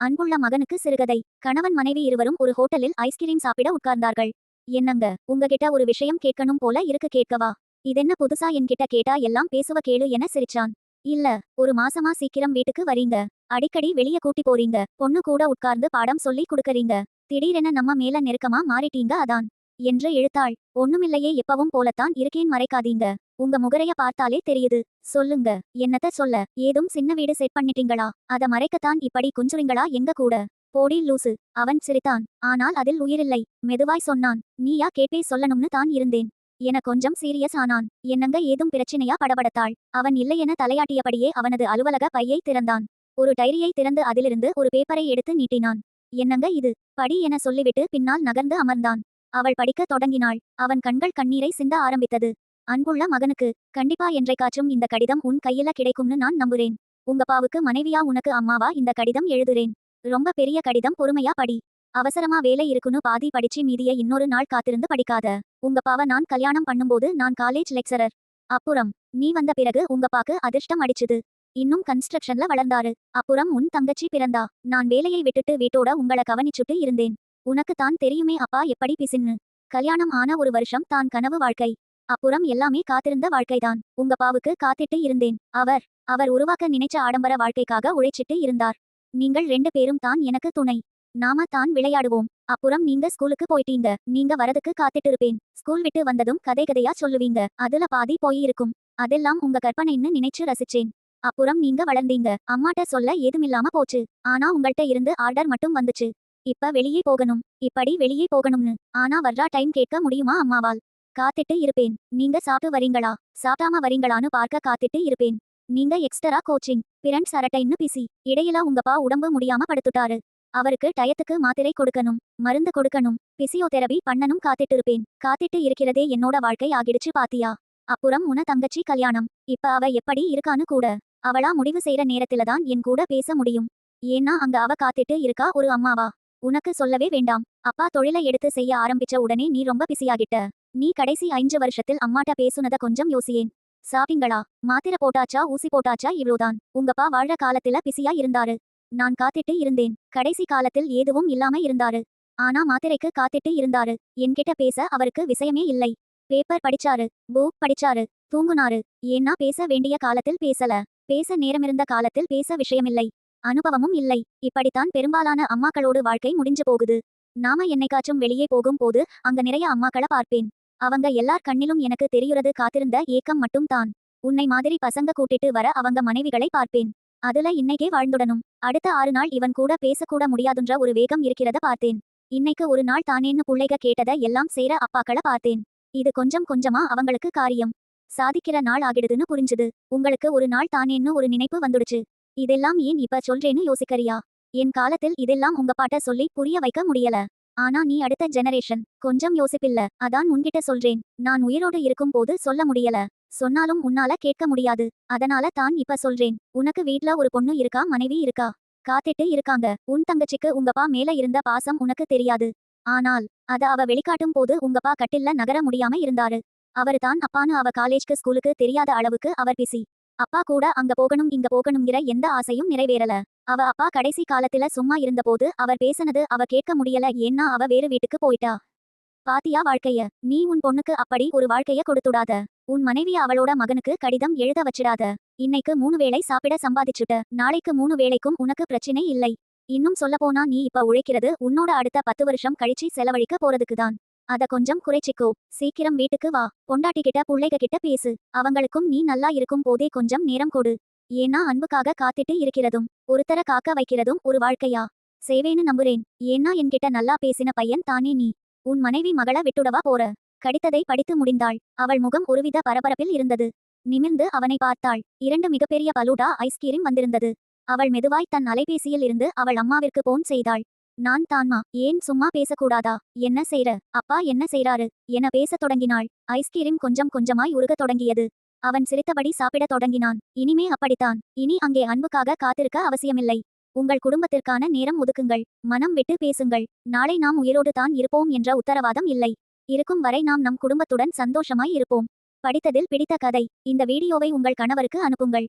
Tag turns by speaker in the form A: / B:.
A: அன்புள்ள மகனுக்கு சிறுகதை. கணவன் மனைவி இருவரும் ஒரு ஹோட்டலில் ஐஸ்கிரீம் சாப்பிட உட்கார்ந்தார்கள். என்னங்க உங்ககிட்ட ஒரு விஷயம் கேட்கணும் போல இருக்கு கேட்கவா? இதென்ன புதுசா என்கிட்ட கேட்டா எல்லாம் பேசுவ கேளு என சிரிச்சான். இல்ல ஒரு மாசமா சீக்கிரம் வீட்டுக்கு வரீங்க. அடிக்கடி வெளிய கூட்டி போறீங்க. பொண்ணு கூட உட்கார்ந்து பாடம் சொல்லி கொடுக்கறீங்க. திடீரென நம்ம மேல நெருக்கமா மாறிட்டீங்க அதான். என்று இழுத்தாள் ஒண்ணுமில்லையே எப்பவும் போலத்தான் இருக்கேன் மறைக்காதீங்க. உங்க முகரைய பார்த்தாலே தெரியுது. சொல்லுங்க. என்னத்த சொல்ல? ஏதும் சின்ன வீடு செட் பண்ணிட்டீங்களா? அத மறைக்கத்தான் இப்படி குஞ்சுறீங்களா? எங்க கூட? போடி லூசு. அவன் சிரித்தான். ஆனால் அதில் உயிரில்லை. மெதுவாய் சொன்னான். நீயா கேட்டே சொல்லணும்னு தான் இருந்தேன். என கொஞ்சம் சீரியஸ் ஆனான். என்னங்க ஏதும் பிரச்சனையா படபடத்தாள்? அவன் இல்லையென தலையாட்டியபடியே அவனது அலுவலக பையை திறந்தான். ஒரு டைரியை திறந்து அதிலிருந்து ஒரு பேப்பரை எடுத்து நீட்டினான். என்னங்க இது? படி என சொல்லிவிட்டு பின்னால் நகர்ந்து அமர்ந்தான். அவள் படிக்கத் தொடங்கினாள். அவன் கண்கள் கண்ணீரை சிந்த ஆரம்பித்தது. அன்புள்ள மகனுக்கு கண்டிப்பா என்றைக்காச்சும் இந்த கடிதம் உன் கையில கிடைக்கும்னு நான் நம்புறேன். உங்க பாவுக்கு மனைவியா உனக்கு அம்மாவா இந்த கடிதம் எழுதுறேன். ரொம்ப பெரிய கடிதம் பொறுமையா படி. அவசரமா வேலை இருக்குன்னு பாதி படிச்சு மீதிய இன்னொரு நாள் காத்திருந்து படிக்காத. உங்க பாவ நான் கல்யாணம் பண்ணும்போது நான் காலேஜ் லெக்சரர் அப்புறம் நீ வந்த பிறகு உங்க பாக்கு அதிர்ஷ்டம் அடிச்சுது. இன்னும் கன்ஸ்ட்ரக்ஷன்ல வளர்ந்தாரு. அப்புறம் உன் தங்கச்சி பிறந்தா. நான் வேலையை விட்டுட்டு வீட்டோட உங்கள கவனிச்சுட்டு இருந்தேன். உனக்கு தான் தெரியுமே அப்பா எப்படி பிசின்னு. கல்யாணம் ஆன ஒரு வருஷம் தான் கனவு வாழ்க்கை. அப்புறம் எல்லாமே காத்திருந்த வாழ்க்கைதான். உங்க பாவுக்கு காத்திட்டு இருந்தேன். அவர் அவர் உருவாக்க நினைச்ச ஆடம்பர வாழ்க்கைக்காக உழைச்சிட்டு இருந்தார். நீங்கள் ரெண்டு பேரும் தான் எனக்கு துணை. நாம தான் விளையாடுவோம். அப்புறம் நீங்க ஸ்கூலுக்கு போயிட்டீங்க. நீங்க வரதுக்கு காத்துட்டு இருப்பேன் ஸ்கூல் விட்டு வந்ததும் கதை கதையா சொல்லுவீங்க. அதுல பாதி போயிருக்கும். அதெல்லாம் உங்க கற்பனைன்னு நினைச்சு ரசிச்சேன். அப்புறம் நீங்க வளர்ந்தீங்க. அம்மாட்ட சொல்ல ஏதுமில்லாம போச்சு. ஆனா உங்கள்ட்ட இருந்து ஆர்டர் மட்டும் வந்துச்சு. இப்ப வெளியே போகணும். இப்படி வெளியே போகணும்னு. ஆனா வர்றா டைம் கேட்க முடியுமா அம்மாவால்? காத்திட்டு இருப்பேன். நீங்க சாப்பிட்டு வரீங்களா? சாப்பிடாம வரீங்களான்னு பார்க்க காத்திட்டு இருப்பேன். நீங்க எக்ஸ்ட்ரா கோச்சிங் பிரண்ட்ஸ் சரட்டைன்னு பிசி. இடையில உங்கப்பா உடம்பு முடியாம படுத்துட்டாரு. அவருக்கு டயத்துக்கு மாத்திரை கொடுக்கணும் மருந்து கொடுக்கணும் பிசியோதெரபி பண்ணனும் காத்திட்டு இருப்பேன். காத்திட்டு இருக்கிறதே என்னோட வாழ்க்கை ஆகிடுச்சு பாத்தியா? அப்புறம் உன தங்கச்சி கல்யாணம். இப்ப அவ எப்படி இருக்கான்னு கூட. அவளா முடிவு செய்யற நேரத்துல தான் என் கூட பேச முடியும். ஏன்னா அங்க அவ காத்திட்டு இருக்கா ஒரு அம்மாவா? உனக்கு சொல்லவே வேண்டாம். அப்பா தொழிலை எடுத்து செய்ய ஆரம்பிச்ச உடனே நீ ரொம்ப பிஸியாகிட்ட. நீ கடைசி ஐந்து வருஷத்தில் அம்மாட்ட பேசுனத கொஞ்சம் யோசியேன். சாப்பிங்களா மாத்திர போட்டாச்சா? ஊசி போட்டாச்சா? இவ்வளோதான் உங்கப்பா வாழ காலத்துல பிஸியா இருந்தாரு. நான் காத்திட்டு இருந்தேன். கடைசி காலத்தில் எதுவும் இல்லாம இருந்தாரு. ஆனா மாத்திரைக்கு காத்திட்டு இருந்தாரு. என்கிட்ட பேச அவருக்கு விஷயமே இல்லை. பேப்பர் படிச்சாரு. புக் படிச்சாரு. தூங்குனாரு. ஏன்னா பேச வேண்டிய காலத்தில் பேசல. பேச நேரமிருந்த காலத்தில் பேச விஷயமில்லை. அனுபவமும் இல்லை. இப்படித்தான் பெரும்பாலான அம்மாக்களோடு வாழ்க்கை முடிஞ்சு போகுது. நாம என்னைக்காச்சும் வெளியே போகும் போது அங்க நிறைய அம்மாக்கள பார்ப்பேன். அவங்க எல்லார் கண்ணிலும் எனக்கு தெரியுறது காத்திருந்த ஏக்கம் மட்டும் தான். உன்னை மாதிரி பசங்க கூட்டிட்டு வர அவங்க மனைவிகளை பார்ப்பேன். அதுல இன்னைக்கே வாழ்ந்துடணும். அடுத்த ஆறு நாள் இவன் கூட பேசக்கூட முடியாதுன்ற ஒரு வேகம் இருக்கிறத பார்த்தேன். இன்னைக்கு ஒரு நாள் தானேன்னு புள்ளைக கேட்டத எல்லாம் சேர அப்பாக்கள பார்த்தேன். இது கொஞ்சம் கொஞ்சமா அவங்களுக்கு காரியம். சாதிக்கிற நாள் ஆகிடுதுன்னு புரிஞ்சுது. உங்களுக்கு ஒரு நாள் தானேன்னு ஒரு நினைப்பு வந்துடுச்சு. இதெல்லாம் ஏன் இப்ப சொல்றேன்னு யோசிக்கறியா? என் காலத்தில் இதெல்லாம் உங்க பாட்ட சொல்லி புரிய வைக்க முடியல. ஆனா நீ அடுத்த ஜெனரேஷன் கொஞ்சம் யோசிப்பில்ல. அதான் உன்கிட்ட சொல்றேன். நான் உயிரோடு இருக்கும் போது சொல்ல முடியல. சொன்னாலும் உன்னால கேட்க முடியாது. அதனால தான் இப்ப சொல்றேன். உனக்கு வீட்ல ஒரு பொண்ணு இருக்கா? மனைவி இருக்கா? காத்திட்டு இருக்காங்க. உன் தங்கச்சிக்கு உங்கப்பா மேல இருந்த பாசம் உனக்கு தெரியாது. ஆனால் அத அவ வெளிக்காட்டும் போது உங்கப்பா கட்டில்ல நகர முடியாம இருந்தாரு. அவரு தான் அப்பான்னு அவ காலேஜ்க்கு ஸ்கூலுக்கு தெரியாத அளவுக்கு அவர் பிசி. அப்பா கூட அங்க போகணும் இங்க போகணுங்கிற எந்த ஆசையும் நிறைவேறல. அவ அப்பா கடைசி காலத்துல சும்மா இருந்தபோது அவர் பேசினது அவ கேட்க முடியல ஏன்னா அவ வேறு வீட்டுக்கு போயிட்டா. பாத்தியா வாழ்க்கைய? நீ உன் பொண்ணுக்கு அப்படி ஒரு வாழ்க்கைய கொடுத்துடாத. உன் மனைவி அவளோட மகனுக்கு கடிதம் எழுத வச்சிடாத. இன்னைக்கு மூணு வேளை சாப்பிட சம்பாதிச்சுட்ட. நாளைக்கு மூணு வேளைக்கும் உனக்கு பிரச்சனை இல்லை. இன்னும் சொல்லப்போனா நீ இப்ப உழைக்கிறது உன்னோட அடுத்த பத்து வருஷம் கழிச்சு செலவழிக்க போறதுக்கு தான் அத கொஞ்சம் குறைச்சிக்கோ. சீக்கிரம் வீட்டுக்கு வா. பொண்டாட்டி கிட்ட புள்ளைக கிட்ட பேசு. அவங்களுக்கும் நீ நல்லா இருக்கும் போதே கொஞ்சம் நேரம் கொடு. ஏன்னா அன்புக்காக காத்திட்டு இருக்கிறதும் ஒருத்தர காக்க வைக்கிறதும் ஒரு வாழ்க்கையா? சேவேன்னு நம்புறேன். ஏன்னா என்கிட்ட நல்லா பேசின பையன் தானே நீ. உன் மனைவி மகள விட்டுடவா போற? கடித்ததை படித்து முடிந்தாள். அவள் முகம் ஒருவித பரபரப்பில் இருந்தது. நிமிர்ந்து அவனை பார்த்தாள். இரண்டு மிகப்பெரிய பலூடா ஐஸ்கிரீம் வந்திருந்தது. அவள் மெதுவாய் தன் அலைபேசியில் இருந்து அவள் அம்மாவிற்கு போன் செய்தாள். நான் தான்மா. ஏன் சும்மா பேசக்கூடாதா? என்ன செய்ற? அப்பா என்ன செய்றாரு? என பேசத் தொடங்கினாள். ஐஸ்கிரீம் கொஞ்சம் கொஞ்சமாய் உருகத் தொடங்கியது. அவன் சிரித்தபடி சாப்பிடத் தொடங்கினான். இனிமே அப்படித்தான். இனி அங்கே அன்புக்காக காத்திருக்க அவசியமில்லை. உங்கள் குடும்பத்திற்கான நேரம் ஒதுக்குங்கள். மனம் விட்டு பேசுங்கள். நாளை நாம் உயிரோடு தான் இருப்போம் என்ற உத்தரவாதம் இல்லை. இருக்கும் வரை நாம் நம் குடும்பத்துடன் சந்தோஷமாய் இருப்போம். படித்ததில் பிடித்த கதை. இந்த வீடியோவை உங்கள் கணவருக்கு அனுப்புங்கள்.